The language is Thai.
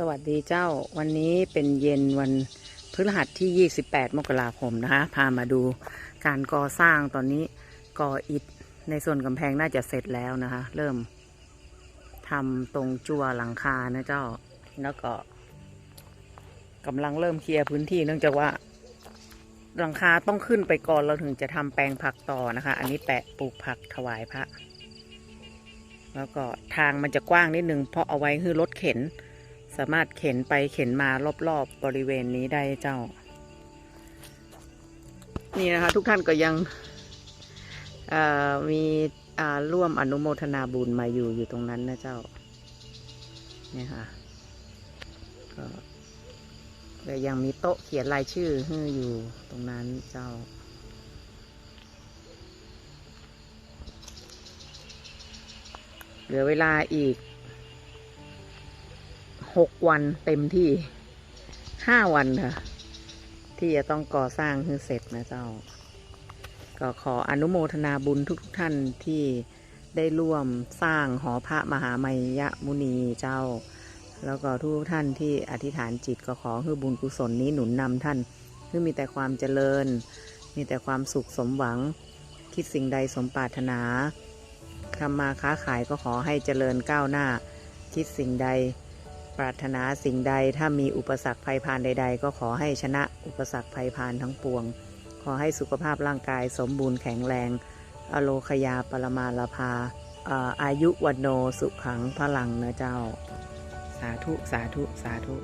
สวัสดีเจ้าวันนี้เป็นเย็นวันพฤหัสที่ 28 มกราคมนะคะ พามาดูการก่อสร้างตอนนี้ก่ออิฐในส่วนกำแพงน่าจะเสร็จแล้วนะคะ เริ่มทำตรงจั่วหลังคานะเจ้า แล้วก็กำลังเริ่มเคลียร์พื้นที่เนื่องจากว่า หลังคาต้องขึ้นไปก่อนเราถึงจะทำแปลงผักต่อนะคะ อันนี้แปะปลูกผักถวายพระแล้วก็ทางมันจะกว้างนิดนึงเพราะเอาไว้คือรถเข็น สามารถเข็นไปเข็นมารอบๆบบริเวณนี้ได้เจ้า นี่นะคะ ทุกท่านก็ยังมีร่วมอนุโมทนาบุญมาอยู่อยู่ตรงนั้นนะเจ้านี่ค่ะก็แต่ยังมีโต๊ะเขียนรายชื่ออยู่ตรงนั้นเจ้าเหลือเวลาอีก หกวันเต็มที่ห้าวันค่ะ ที่จะต้องก่อสร้างให้เสร็จนะเจ้า ก็ขออนุโมทนาบุญทุกๆท่านที่ได้ร่วมสร้างหอพระมหาไมยมุนีเจ้า แล้วก็ทุกท่านที่อธิษฐานจิตก็ขอให้บุญกุศลนี้หนุนนำท่านให้มีแต่ความเจริญ มีแต่ความสุขสมหวัง คิดสิ่งใดสมปรารถนาทำมาค้าขายก็ขอให้เจริญก้าวหน้า คิดสิ่งใด ปรารถนาสิ่งใดถ้ามีอุปสรรคภัยพานใด ๆ ก็ขอให้ชนะอุปสรรคภัยพานทั้งปวง ขอให้สุขภาพร่างกายสมบูรณ์แข็งแรง อโลคยาปรมาลาภาเอ่ออายุวันโนสุขังพลังนะเจ้า สาธุ สาธุ สาธุ